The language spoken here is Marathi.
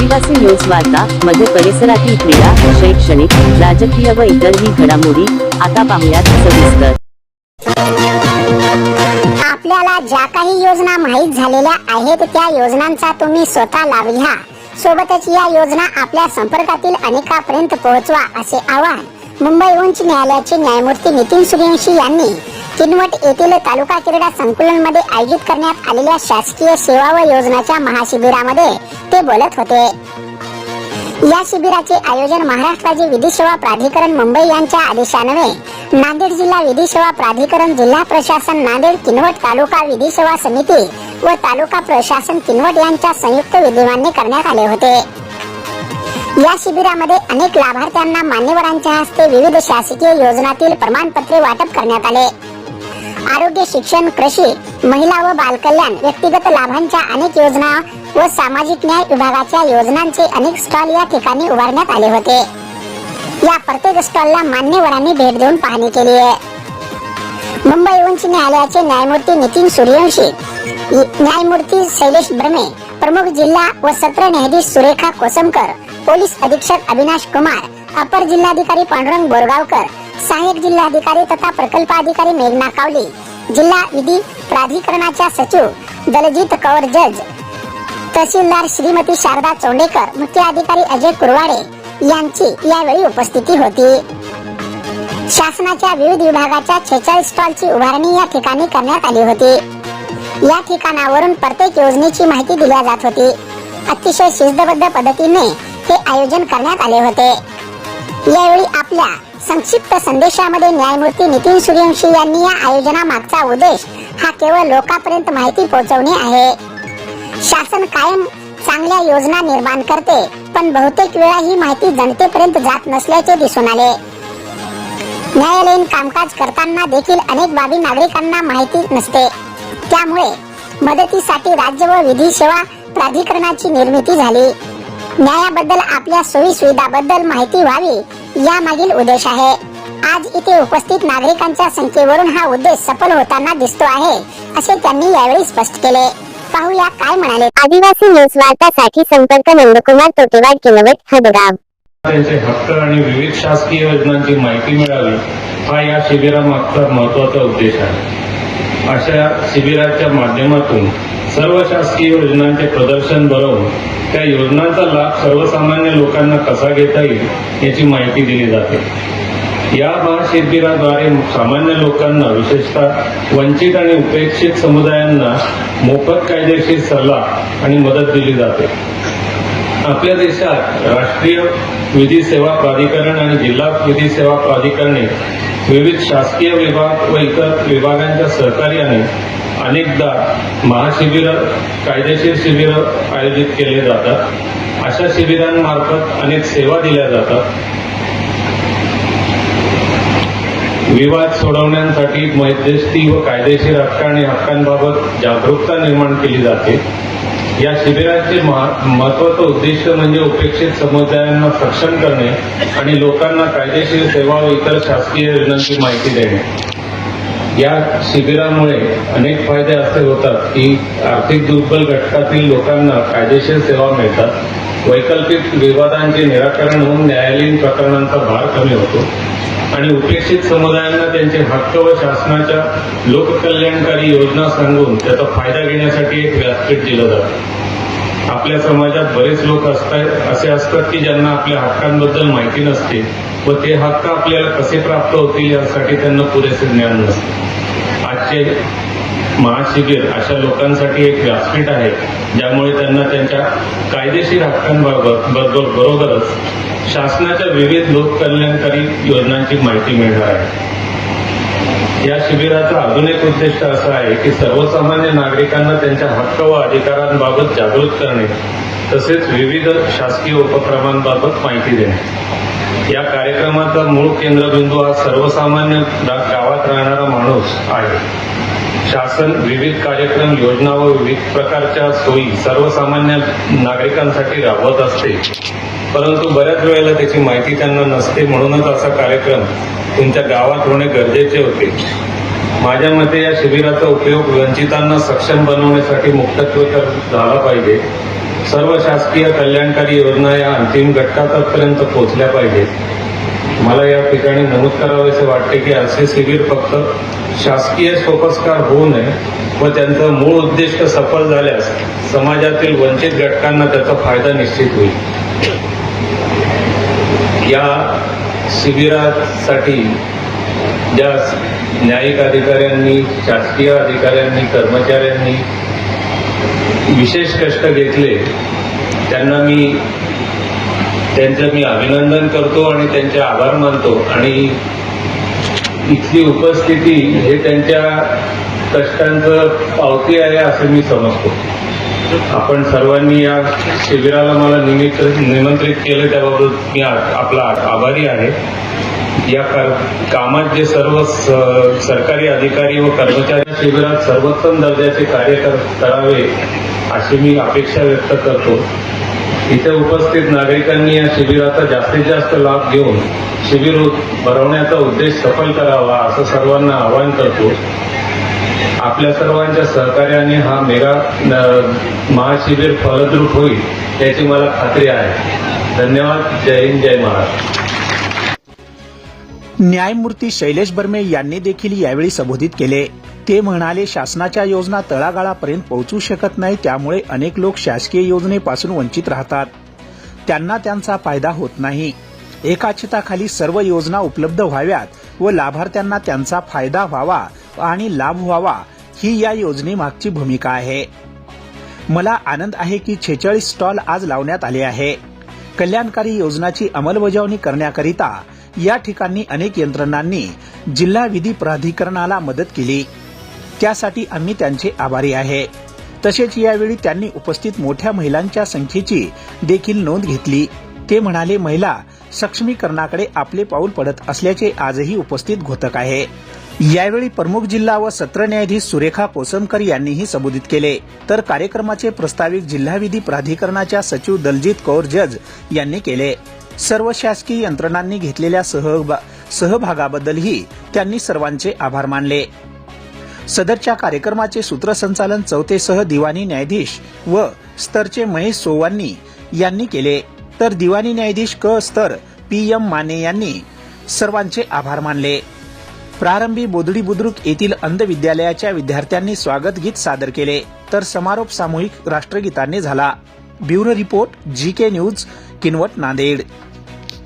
आदिवासी न्यूज वार्ता मध्ये परिसरातील क्रीडा शैक्षणिक राजकीय व इतरही घडामोडी आता पाहुयात सविस्तर. आपल्याला ज्या काही योजना माहीत झालेल्या आहेत त्या योजनांचा तुम्ही स्वतः लाभ घ्या. सोबतच या योजना आपल्या संपर्कातील अनेकापर्यंत पोहोचवा असे आवाहन मुंबई उच्च न्यायालयाचे न्यायमूर्ती नितीन सूर्यवंशी यांनी किनवट येथील तालुका क्रीडा संकुलनमध्ये आयोजित करण्यात आलेल्या शासकीय सेवा व योजनाच्या महाशिबिरामध्ये ते बोलत होते. या शिबिराचे आयोजन महाराष्ट्र राज्य विधी सेवा प्राधिकरण मुंबई यांच्या आदेशान्वये नांदेड जिल्हा विधी सेवा प्राधिकरण जिल्हा प्रशासन नांदेड किनवट तालुका विधी सेवा समिती व तालुका प्रशासन किनवट यांच्या संयुक्त विद्यमाने करण्यात आले होते. या शिबिरामध्ये अनेक लाभार्थ्यांना मान्यवरांच्या हस्ते विविध शासकीय योजनातील प्रमाणपत्रे वाटप करण्यात आले. आरोग्य शिक्षण कृषी महिला व बालकल्याण व्यक्तिगत लाभांच्या अनेक योजना व सामाजिक न्याय विभागाच्या योजनांचे अनेक स्टॉल या ठिकाणी उभारण्यात आले होते. या प्रत्येक स्टॉलला मान्यवरांनी भेट देऊन पाहणी केली आहे. मुंबई उच्च न्यायालयाचे न्यायमूर्ती नितीन सूर्यवंशी न्यायमूर्ती शैलेश ब्रमे प्रमुख जिल्हा व सत्र न्यायाधीश सुरेखा कोसमकर पोलीस अधीक्षक अविनाश कुमार अपर जिल्हाधिकारी पांडुरंग बोरगावकर सहाय्यक जिल्हाधिकारी तथा प्रकल्प अधिकारी मेघना कावले जिल्हा विधी प्राधिकरणाच्या सचिव दलजीत कौर जज तहसीलदार श्रीमती शारदा चोंडेकर मुख्य अधिकारी अजय कुरवाडे यांची यावेळी उपस्थिती होती. शासनाच्या विविध विभागाच्या छेचाळीस स्टॉलची उभारणी या ठिकाणी करण्यात आली होती. या ठिकाणावरून प्रत्येक योजनेची माहिती दिल्या जात होती. अतिशय शिस्तबद्ध पद्धतीने हे आयोजन करण्यात आले होते. यावेळी आपल्या संक्षिप्त संदेशामध्ये न्यायमूर्ती नितीन सूर्यवंशी यांनी या आयोजना मागचा उद्देश हा केवळ लोकांपर्यंत माहिती पोहोचवणे आहे. शासन कायम चांगल्या योजना निर्माण करते पण बहुतेक वेळा ही माहिती जनतेपर्यंत जात नसल्याचे दिसून आले. न्यायालयीन कामकाज करताना देखील अनेक बाबी नागरिकांना माहिती नसते. त्यामुळे मदतीसाठी राज्य व विधी सेवा प्राधिकरणाची निर्मिती झाली. न्यायाबद्दल आपल्या सोयी सुविधाबद्दल माहिती व्हावी या मागील उद्देश आहे. आज इथे उपस्थित नागरिकांच्या संख्येवरून हा उद्देश सफल होताना दिसतो आहे असे त्यांनी यावेळी स्पष्ट केले. पाहूया काय म्हणाले. आदिवासी न्यूज वार्तासाठी संपर्क नंदकुमार तोटेवाड किनवट हदगाव. त्यांचे हक्क आणि विविध शासकीय योजनांची माहिती मिळावी हा या शिबिरामागचा महत्त्वाचा उद्देश आहे. अशा शिबिराच्या माध्यमातून सर्व शासकीय योजनांचे प्रदर्शन भरवून त्या योजनांचा लाभ सर्वसामान्य लोकांना कसा घेता येईल याची माहिती दिली जाते. या महाशिबिराद्वारे सामान्य लोकांना विशेषतः वंचित आणि उपेक्षित समुदायांना मोफत कायदेशीर सल्ला आणि मदत दिली जाते. आपल्या देशात राष्ट्रीय विधी सेवा प्राधिकरण आणि जिल्हा विधी सेवा प्राधिकरणे विविध शासकीय विभाग व इतर विभागांच्या सहकार्याने अनेकदा महाशिबिर कायदेशीर शिबिर आयोजित केले जातात. अशा शिबिरांमार्फत अनेक सेवा दिल्या जातात. विवाद सोडवण्यासाठी मध्यस्थी व कायदेशीर हक्क आणि हक्कांबाबत जागरूकता निर्माण केली जाते. या शिबिराचे महत्वाचं उद्दिष्ट म्हणजे उपेक्षित समुदायांना सक्षम करणे आणि लोकांना कायदेशीर सेवा व इतर शासकीय योजनांची माहिती देणे. या शिबिरामुळे अनेक फायदे असे होतात की आर्थिक दुर्बल घटकातील लोकांना कायदेशीर सेवा मिळतात. वैकल्पिक विवादांचे निराकरण होऊन न्यायालयीन प्रकरणांचा भार कमी होतो. आणि उपेक्षित समुदायांना त्यांचे हक्क व शासनाच्या लोककल्याणकारी योजना सांगून त्याचा फायदा घेण्यासाठी एक व्यासपीठ दिलं जातं. आपल्या समाजात बरेच लोक असतात असे असतात की ज्यांना आपल्या हक्कांबद्दल माहिती नसते व ते हक्क आपल्याला कसे प्राप्त होतील यासाठी त्यांना पुरेसे ज्ञान नसते. आजचे महाशिबिर अशा लोकांसाठी एक व्यासपीठ आहे ज्यामुळे त्यांना त्यांच्या कायदेशीर हक्कांबाबत बरोबर बरोबरच शासनाच्या विविध लोककल्याणकारी योजनांची माहिती मिळणार आहे. या शिबिराचा अजून एक उद्दिष्ट असा आहे की सर्वसामान्य नागरिकांना त्यांच्या हक्क व अधिकारांबाबत जागृत करणे तसेच विविध शासकीय उपक्रमांबाबत माहिती देणे. या कार्यक्रमाचा मूळ केंद्रबिंदू हा सर्वसामान्य गावात राहणारा माणूस आहे. शासन विविध कार्यक्रम योजना व विविध प्रकारच्या सोयी सर्वसामान्य नागरिकांसाठी राबवत असते. परंतु बऱ्याच वेळेला त्याची माहिती त्यांना नसते. म्हणूनच असा कार्यक्रम तुमच्या गावात होणे गरजेचे होते. माझ्या मते या शिबिराचा उपयोग वंचितांना सक्षम बनवण्यासाठी मुक्तत्व तर झाला पाहिजे. सर्व शासकीय कल्याणकारी योजना या अंतिम घटकापर्यंत पोहोचल्या पाहिजेत. मला या ठिकाणी नमूद करावेसे वाटते की असे शिबिर फक्त शासकीय सोपस्कार होऊ नये व त्यांचं मूळ उद्दिष्ट सफल झाल्यास समाजातील वंचित घटकांना त्याचा फायदा निश्चित होईल. या शिबिरासाठी ज्या न्यायिक अधिकाऱ्यांनी शासकीय अधिकाऱ्यांनी कर्मचाऱ्यांनी विशेष कष्ट घेतले त्यांना मी त्यांचं मी अभिनंदन करतो आणि त्यांचे आभार मानतो. आणि इथली उपस्थिती हे त्यांच्या कष्टांचं पावती आहे असं मी समजतो. आपण सर्वांनी या शिबिराला मला निमित्त निमंत्रित केलं त्याबाबत मी आपला आभारी आहे. या कामात जे सर्व सरकारी अधिकारी व कर्मचारी शिबिरात सर्वोत्तम दर्जाचे कार्य करावे अशी मी अपेक्षा व्यक्त करतो. इथे उपस्थित नागरिकांनी या शिबिराचा जास्तीत जास्त लाभ घेऊन शिबिर भरवण्याचा उद्देश सफल करावा असं सर्वांना आवाहन करतो. आपल्या सर्वांच्या सहकार्याने हा मेगा महाशिबिर फलद्रूप होईल याची मला खात्री आहे. धन्यवाद. जय हिंद जय महाराष्ट्र. न्यायमूर्ती शैलेश बर्मे यांनी देखील यावेळी संबोधित केले. ते म्हणाले शासनाच्या योजना तळागाळापर्यंत पोहोचू शकत नाही त्यामुळे अनेक लोक शासकीय योजनेपासून वंचित राहतात. त्यांना त्यांचा फायदा होत नाही. एका सर्व योजना उपलब्ध व्हाव्यात व लाभार्थ्यांना त्यांचा फायदा व्हावा आणि लाभ व्हावा ही या योजनेमागची भूमिका आहे. मला आनंद आहे की छेचाळीस स्टॉल आज लावण्यात आले आहे. कल्याणकारी योजनाची अंमलबजावणी करण्याकरिता या ठिकाणी अनेक यंत्रणांनी जिल्हा विधी प्राधिकरणाला मदत केली. त्यासाठी आम्ही त्यांचे आभारी आहे. तसेच यावेळी त्यांनी उपस्थित मोठ्या महिलांच्या संख्येची देखील नोंद घेतली. ते म्हणाले महिला सक्षमीकरणाकडे आपले पाऊल पडत असल्याचे आजही उपस्थित घोतक आहे. यावेळी प्रमुख जिल्हा व सत्र न्यायाधीश सुरेखा कोसमकर यांनीही संबोधित केले. तर कार्यक्रमाचे प्रस्तावित जिल्हा विधी प्राधिकरणाच्या सचिव दलजीत कौर जज यांनी केले. सर्व शासकीय यंत्रणांनी घेतलेल्या सहभा सहभागाबद्दलही त्यांनी सर्वांचे आभार मानले. सदरच्या कार्यक्रमाचे सूत्रसंचालन चौथेसह दिवाणी न्यायाधीश व स्तरचे महेश सोवानी यांनी केले. तर दिवाणी न्यायाधीश क. स्तर पी. एम. माने यांनी सर्वांचे आभार मानले. प्रारंभी बोदडी बुद्रुक येथील अंध विद्यालयाच्या विद्यार्थ्यांनी स्वागत गीत सादर केले. तर समारोप सामूहिक राष्ट्रगीताने झाला. Bureau report G K news Kinwat Nanded.